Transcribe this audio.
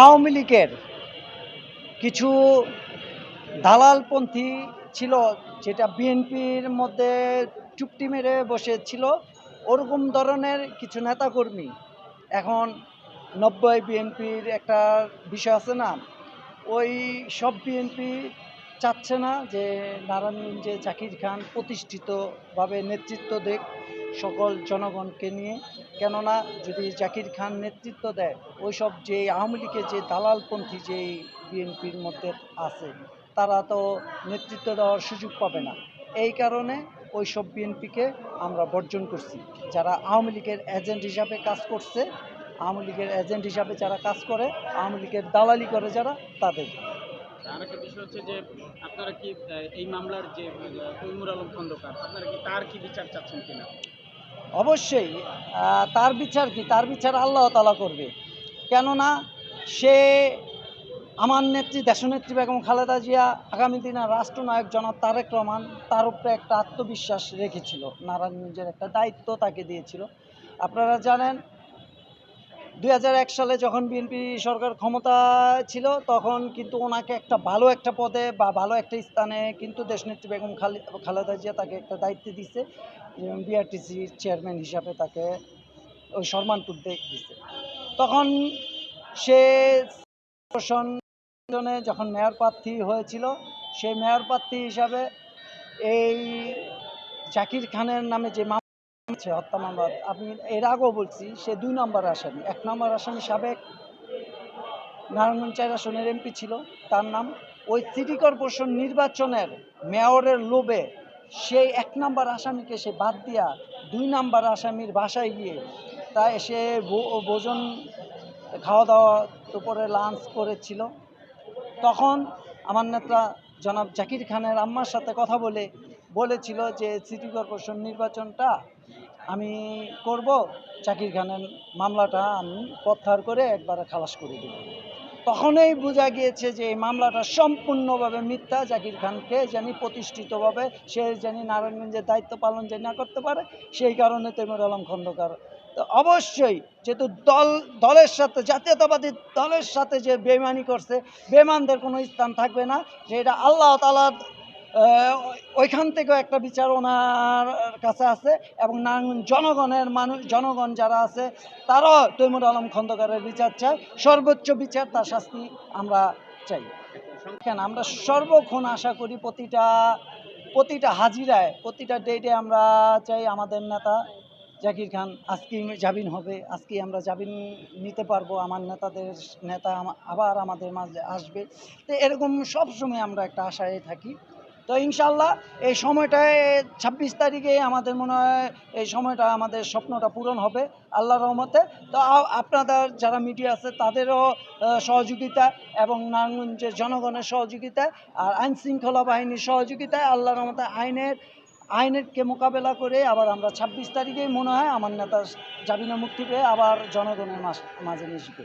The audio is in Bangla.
আওয়ামী লীগের কিছু দালালপন্থী ছিল, যেটা বিএনপির মধ্যে চুক্তি মেরে বসেছিল, ওরকম ধরনের কিছু নেতাকর্মী। এখন নব্বই বিএনপির একটা বিষয় আছে না, ওই সব বিএনপি চাচ্ছে না যে নারায়ণগঞ্জে জাকির খান প্রতিষ্ঠিতভাবে নেতৃত্ব দেখ সকল জনগণকে নিয়ে। কেননা যদি জাকির খান নেতৃত্ব দেয় ওই সব যে আওয়ামী লীগের যে দালালপন্থী যে বিএনপির মধ্যে আছে, তারা তো নেতৃত্ব দেওয়ার সুযোগ পাবে না। এই কারণে ওই সব বিএনপিকে আমরা বর্জন করছি। যারা আওয়ামী লীগের এজেন্ট হিসাবে কাজ করছে, আওয়ামী লীগের এজেন্ট হিসাবে যারা কাজ করে, আওয়ামী লীগের দালালি করে যারা, তাদের। আরেকটা বিষয় হচ্ছে যে, আপনারা কি এই মামলার যে তৈমুর আলম খন্দকার, আপনারা কি তার কি বিচার চাচ্ছেন কিনা? অবশ্যই তার বিচার কি? তার বিচার আল্লাহ তালা করবে। কেননা সে আমার নেত্রী, দেশনেত্রী বেগম খালেদা জিয়া আগামী দিনে রাষ্ট্রনায়ক জনাব তারেক রহমান তার উপরে একটা আত্মবিশ্বাস রেখেছিল। নারায়ণগঞ্জের একটা দায়িত্ব তাকে দিয়েছিল। আপনারা জানেন দু হাজার এক সালে যখন বিএনপি সরকার ক্ষমতা ছিল, তখন কিন্তু ওনাকে একটা ভালো একটা পদে বা ভালো একটা স্থানে কিন্তু দেশনেত্রী বেগম খালি, খালেদা জিয়া তাকে একটা দায়িত্ব দিছে। বিআরটিসির চেয়ারম্যান হিসাবে তাকে ওই সম্মানটুক দিচ্ছে তখন সে প্রশাসনে যখন মেয়র প্রার্থী হয়েছিল সেই মেয়র প্রার্থী হিসাবে এই জাকির খানের নামে যে মামলা হত্যা মামলা, আমি এর আগেও বলছি, সে দুই নম্বর আসামি। এক নম্বর আসামি সাবেক নারায়ণগঞ্জ চার আসনের এমপি ছিল, তার নাম ওই সিটি কর্পোরেশন নির্বাচনের মেয়রের লোভে সেই এক নম্বর আসামিকে সে বাদ দিয়া দুই নাম্বার আসামির বাসায় গিয়ে তা সে ভোজন খাওয়া দাওয়া দুপুরে লাঞ্চ করেছিল। তখন আমার নেতা জনাব জাকির খানের আম্মার সাথে কথা বলে, বলেছিল যে সিটি কর্পোরেশন নির্বাচনটা আমি করব, জাকির খানের মামলাটা আমি প্রত্যাহার করে একবারে খালাস করে দেব। তখনই বোঝা গিয়েছে যে এই মামলাটা সম্পূর্ণভাবে মিথ্যা। জাকির খানকে জানি প্রতিষ্ঠিতভাবে, সে জানি নারায়ণগঞ্জের দায়িত্ব পালন যে না করতে পারে, সেই কারণে তৈমুর আলম খন্দকার। তো অবশ্যই যেহেতু দল, দলের সাথে, জাতীয়তাবাদী দলের সাথে যে বেমানি করছে বেমানদের কোনো স্থান থাকবে না। যে এটা আল্লাহ তালার ওইখান থেকেও একটা বিচার ওনার কাছে আছে এবং জনগণের মানুষ জনগণ যারা আছে, তারাও তৈমুর আলম খন্দকারের বিচার চায়। সর্বোচ্চ বিচার তার শাস্তি আমরা চাই। কেন? আমরা সর্বক্ষণ আশা করি প্রতিটা প্রতিটা হাজিরায়, প্রতিটা ডেটে আমরা চাই আমাদের নেতা জাকির খান, আজকেই জামিন হবে, আজকেই আমরা জামিন নিতে পারব, আমার নেতাদের, নেতা আবার আমাদের মাঝে আসবে। তো এরকম সবসময় আমরা একটা আশায় থাকি। তো ইনশাল্লাহ এই সময়টায়, ছাব্বিশ তারিখে আমাদের মনে হয় এই সময়টা আমাদের স্বপ্নটা পূরণ হবে আল্লাহ রহমতে। তো আপনাদের যারা মিডিয়া আছে তাদেরও সহযোগিতা এবং নারায়ণগঞ্জের জনগণের সহযোগিতা আর আইন শৃঙ্খলা বাহিনীর সহযোগিতায় আল্লাহ রহমতে আইনের, আইনেরকে মোকাবেলা করে আবার আমরা ছাব্বিশ তারিখেই মনে হয় আমার নেতা জামিনে মুক্তি পেয়ে আবার জনগণের মাঝে মিশবে